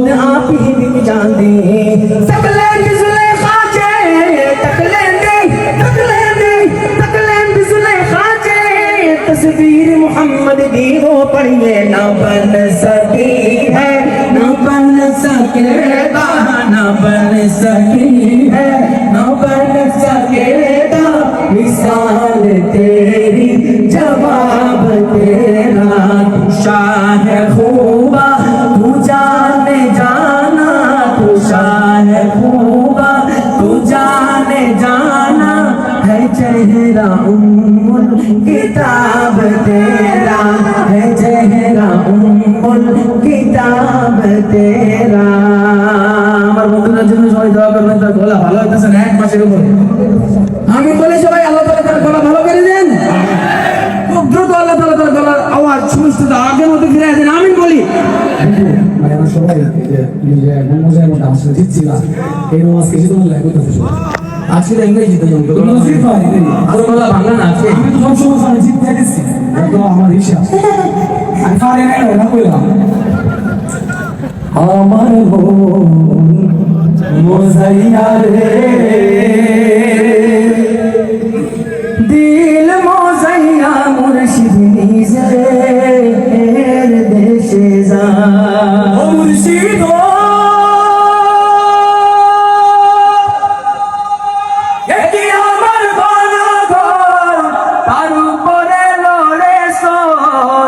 खुद आप ही बिक जाते तकले बिजले खाजे तकले दे तकले मोहम्मद दी वो पढ़िए ना बन सकी है। ना बन सकेगा ना बन सकी है। ना बन सकेगा मिसाल तेरी, जवाब तेरा शाह खूबा রুহুল কিতাব তেরা। আমার বন্ধুদের জন্য সবাই দোয়া করবেন তার গলা ভালো হইতেছে না এক মাসের উপরে। আমি বলি সবাই আল্লাহ তাআলা তার গলা ভালো করে দেন। খুব দ্রুত আল্লাহ তাআলা তার গলার আওয়াজ সুস্থ আগের মতো ফিরে দেন আমিন বলি। সবাই নিজে মজার মতো আসলে দিচ্ছি না। এই নামাজ কিছু তোমার লাগবে না আসলে ইংরেজি তো জানতো কোনো সিফা আর বলা বাংলা না আছে। আমি তো সব সময় জিত দিচ্ছি। তো আমার হিসাব। আমি পারি না না কইলাম আমার মন মোজাইয়া রে। দিল মোজাইয়া মুর্শিদ নিজের দেশে যা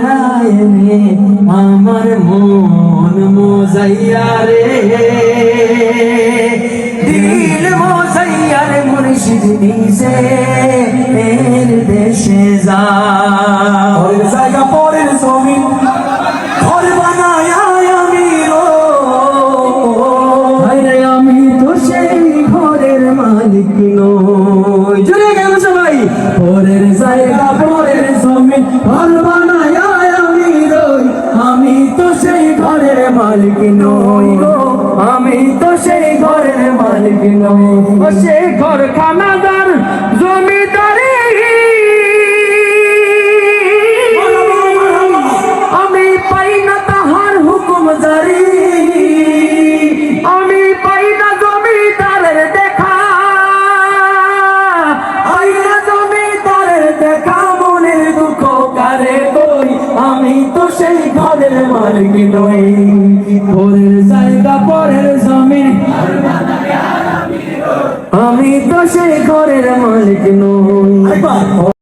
রে আমার মন মোজাইয়া রে। দিল মোজাইয়া রে মুর্শিদ নিজে এর দেশে যা। জায়গা পরের জমিন ঘর বানায় আমি রো আমি তো সেই ঘরের মালিক নই। জুড়ে গেল সবাই পরের জায়গা তো সেই ঘরের মালিক নই গো। আমি তো সেই ঘরের মালিক নই। ও সেই ঘর খানাদার জমিদারি। আমি পাই না তাহার হুকুম জারি। আমি পাই না জমিদারের দেখা। পাই না জমিদারের দেখা মনের দুঃখ কারে কই? আমি তো সেই ঘরের কি নই। পরের জায়গা পরের জমিন। আমি তো সেই ঘরের মালিক নই।